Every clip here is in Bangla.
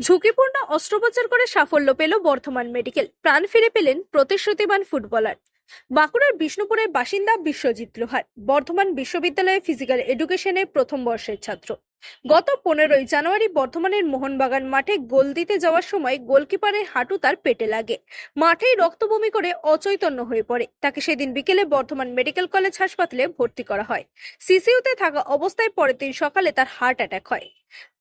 ঝুঁকিপূর্ণ অস্ত্রোপচার করে সাফল্য পেল বর্ধমান মেডিকেল। প্রাণ ফিরে পেলেন প্রতিশ্রুতিবান ফুটবলার। বাঁকুড়ার বিষ্ণুপুরের বাসিন্দা বিশ্বজিৎ লোহার, বর্ধমান বিশ্ববিদ্যালয়ে ফিজিক্যাল এডুকেশনের প্রথম বর্ষের ছাত্র। গত পনেরোই জানুয়ারি বর্ধমানের মোহনবাগান মাঠে গোল দিতে যাওয়ার সময় গোলকিপারের হাঁটু তার পেটে লাগে। মাঠেই রক্তবমি করে অচৈতন্য হয়ে পড়ে। তাকে সেদিন বিকেলে বর্ধমান মেডিকেল কলেজ হাসপাতালে ভর্তি করা হয়। সিসিইউতে থাকা অবস্থায় পরের দিন সকালে তার হার্ট অ্যাটাক হয়।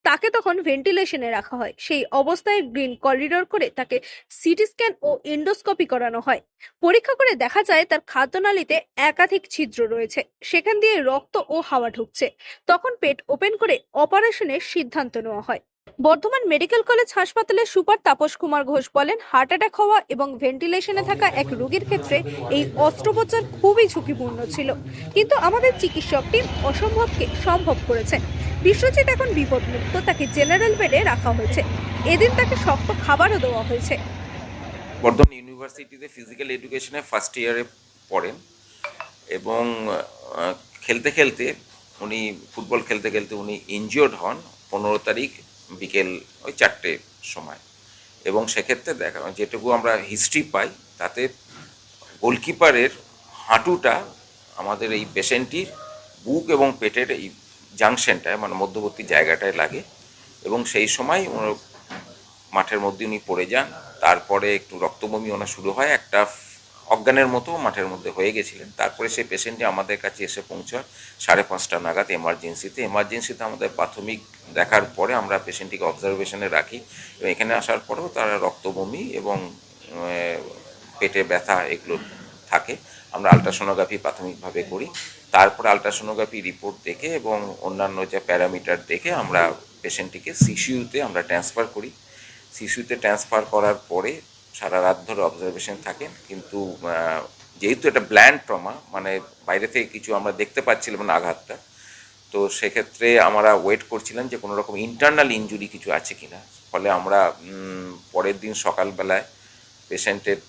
তাকে তখন ভেন্টিলেশনে রাখা হয়। সেই অবস্থায় গ্রিন করিডোর করে তাকে সিটি স্ক্যান ও এন্ডোস্কোপি করানো হয়। পরীক্ষা করে দেখা যায় তার খাদ্যনালীতে একাধিক ছিদ্র রয়েছে। সেখান দিয়ে রক্ত ও হাওয়া ঢুকছে। তখন পেট ওপেন করে অপারেশনের সিদ্ধান্ত নেওয়া হয়। বর্ধমান মেডিকেল কলেজ হাসপাতালের সুপার তাপস কুমার ঘোষ বলেন, হার্ট অ্যাটাক হওয়া এবং ভেন্টিলেশনে থাকা এক রোগীর ক্ষেত্রে এই অস্ত্রোপচার খুবই ঝুঁকিপূর্ণ ছিল। কিন্তু আমাদের চিকিৎসক টিম অসম্ভবকে সম্ভব করেছে বিশ্বজিৎ এখন বিপদমুক্ত, তাকে জেনারেল বেডে রাখা হয়েছে। এদিন তাকে শক্ত খাবারও দেওয়া হয়েছে। বর্ধমান ইউনিভার্সিটিতে ফিজিক্যাল এডুকেশনে ফার্স্ট ইয়ারে পড়েন এবং খেলতে খেলতে উনি ফুটবল খেলতে খেলতে উনি ইনজিওর্ড হন পনেরো তারিখ বিকেল ওই চারটে সময়। এবং সেক্ষেত্রে দেখা, যেটুকু আমরা হিস্ট্রি পাই, তাতে গোলকিপারের হাঁটুটা আমাদের এই পেশেন্টটির বুক এবং পেটের এই জাংশনটায় মানে মধ্যবর্তী জায়গাটায় লাগে। এবং সেই সময় মাঠের মধ্যে উনি পড়ে যান। তারপরে একটু রক্তবমি ওনার শুরু হয়। একটা অজ্ঞানের মতো মাঠের মধ্যে হয়ে গেছিলেন। তারপরে সেই পেশেন্টটি আমাদের কাছে এসে পৌঁছায়। সাড়ে পাঁচটা নাগাদ এমার্জেন্সিতে এমার্জেন্সিতে আমাদের প্রাথমিক দেখার পরে আমরা পেশেন্টটিকে অবজারভেশনে রাখি। এবং এখানে আসার পরেও তারা রক্তবমি এবং পেটে ব্যথা এগুলো থাকে। আমরা আলট্রাসোনোগ্রাফি প্রাথমিকভাবে করি। তারপর আলট্রাসোনোগ্রাফি রিপোর্ট দেখে এবং অন্যান্য যে প্যারামিটার দেখে আমরা পেশেন্টটিকে সিসিউতে আমরা ট্রান্সফার করি। শিশুতে ট্রান্সফার করার পরে সারা রাত ধরে অবজারভেশন থাকেন কিন্তু যেহেতু এটা ব্ল্যান্ড ট্রমা মানে বাইরে থেকে কিছু আমরা দেখতে পাচ্ছিলাম না আঘাতটা, তো সেক্ষেত্রে আমরা ওয়েট করছিলাম যে কোনো রকম ইন্টারনাল ইনজুরি কিছু আছে কিনা। ফলে আমরা পরের দিন সকালবেলায় পেশেন্টের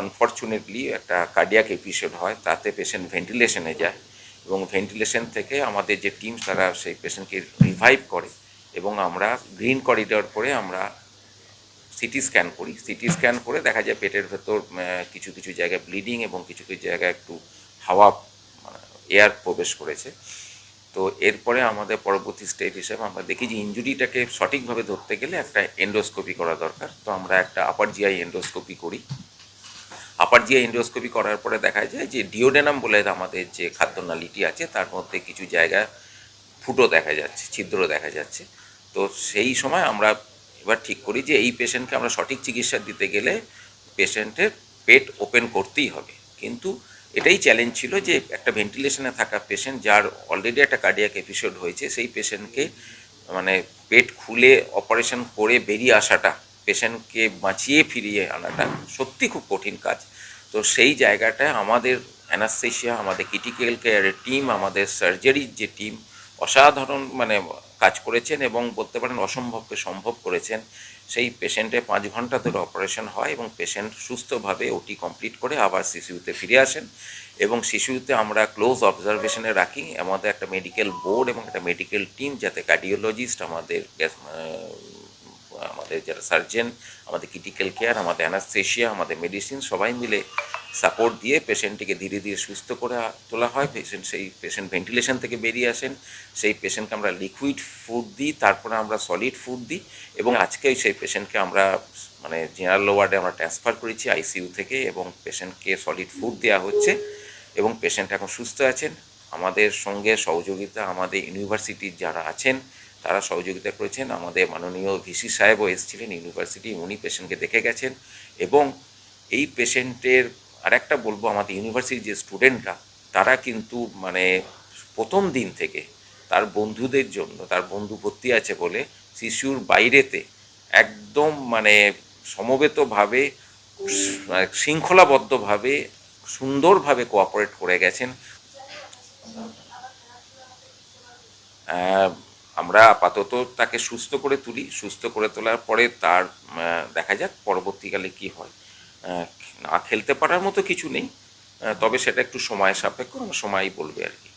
আনফর্চুনেটলি একটা কার্ডিয়াক এপিসোড হয়, তাতে পেশেন্ট ভেন্টিলেশনে যায় এবং ভেন্টিলেশন থেকে আমাদের যে টিম তারা সেই পেশেন্টকে রিভাইভ করে এবং আমরা গ্রিন করিডর করে আমরা সিটি স্ক্যান করি। সিটি স্ক্যান করে দেখা যায় পেটের ভেতর কিছু কিছু জায়গায় ব্লিডিং এবং কিছু কিছু জায়গায় একটু হাওয়া এয়ার প্রবেশ করেছে। তো এরপরে আমাদের পরবর্তী স্টেপ হিসেবে আমরা দেখি যে ইঞ্জুরিটাকে সঠিকভাবে ধরতে গেলে একটা এন্ডোস্কোপি করা দরকার। তো আমরা একটা আপার জিআই এন্ডোস্কোপি করি। আপার জিআই এন্ডোস্কোপি করার পরে দেখা যায় যে ডিওডেনাম বলে আমাদের যে খাদ্যনালীটি আছে, তার মধ্যে কিছু জায়গা ফুটো দেখা যাচ্ছে, ছিদ্র দেখা যাচ্ছে। তো সেই সময় আমরা এবার ঠিক করি যে এই পেশেন্টকে আমরা সঠিক চিকিৎসা দিতে গেলে পেশেন্টের পেট ওপেন করতেই হবে। কিন্তু এটাই চ্যালেঞ্জ ছিল যে একটা ভেন্টিলেশনে থাকা পেশেন্ট যার অলরেডি একটা কার্ডিয়াক এপিসোড হয়েছে, সেই পেশেন্টকে মানে পেট খুলে অপারেশন করে বেরিয়ে আসাটা পেশেন্টকে বাঁচিয়ে ফিরিয়ে আনাটা সত্যি খুব কঠিন কাজ। তো সেই জায়গাটায় আমাদের অ্যানাস্থেশিয়া আমাদের ক্রিটিক্যাল কেয়ারের টিম আমাদের সার্জারির যে টিম অসাধারণ মানে কাজ করেছেন এবং বলতে পারেন অসম্ভবকে সম্ভব করেছেন। সেই পেশেন্টে পাঁচ ঘণ্টা ধরে অপারেশন হয় এবং পেশেন্ট সুস্থভাবে ওটি কমপ্লিট করে আবার শিশুতে ফিরে আসেন এবং শিশুতে আমরা ক্লোজ অবজারভেশনে রাখি। আমাদের একটা মেডিকেল বোর্ড এবং একটা মেডিকেল টিম যাতে কার্ডিওলজিস্ট আমাদের আমাদের যারা সার্জেন আমাদের ক্রিটিক্যাল কেয়ার আমাদের অ্যানাস্থেশিয়া আমাদের মেডিসিন সবাই মিলে সাপোর্ট দিয়ে পেশেন্টটিকে ধীরে ধীরে সুস্থ করে তোলা হয়। পেশেন্ট সেই পেশেন্ট ভেন্টিলেশন থেকে বেরিয়ে আসেন। সেই পেশেন্টকে আমরা লিকুইড ফুড দিই, তারপরে আমরা সলিড ফুড দিই এবং আজকেই সেই পেশেন্টকে আমরা মানে জেনারেল ওয়ার্ডে আমরা ট্রান্সফার করেছি আইসিইউ থেকে এবং পেশেন্টকে সলিড ফুড দেওয়া হচ্ছে এবং পেশেন্ট এখন সুস্থ আছেন। আমাদের সঙ্গে সহযোগিতা, আমাদের ইউনিভার্সিটির যারা আছেন, তারা সহযোগিতা করেছেন। আমাদের মাননীয় ভিসি সাহেবও এসেছিলেন ইউনিভার্সিটি উনি পেশেন্টকে দেখে গেছেন এবং এই পেশেন্টের আরেকটা বলব, আমাদের ইউনিভার্সিটির যে স্টুডেন্টরা তারা কিন্তু মানে প্রথম দিন থেকে তার বন্ধুদের জন্য, তার বন্ধু ভর্তি আছে বলে শিশুর বাইরেতে একদম মানে সমবেতভাবে মানে শৃঙ্খলাবদ্ধভাবে, সুন্দরভাবে কোঅপারেট করে গেছেন। আমরা আপাতত তাকে সুস্থ করে তুলি। সুস্থ করে তোলার পরে তার দেখা যাক পরবর্তীকালে কি হয়। না খেলতে পারার মতো কিছু নেই। তবে সেটা একটু সময় সাপেক্ষ সময়ই বলবে আর কি।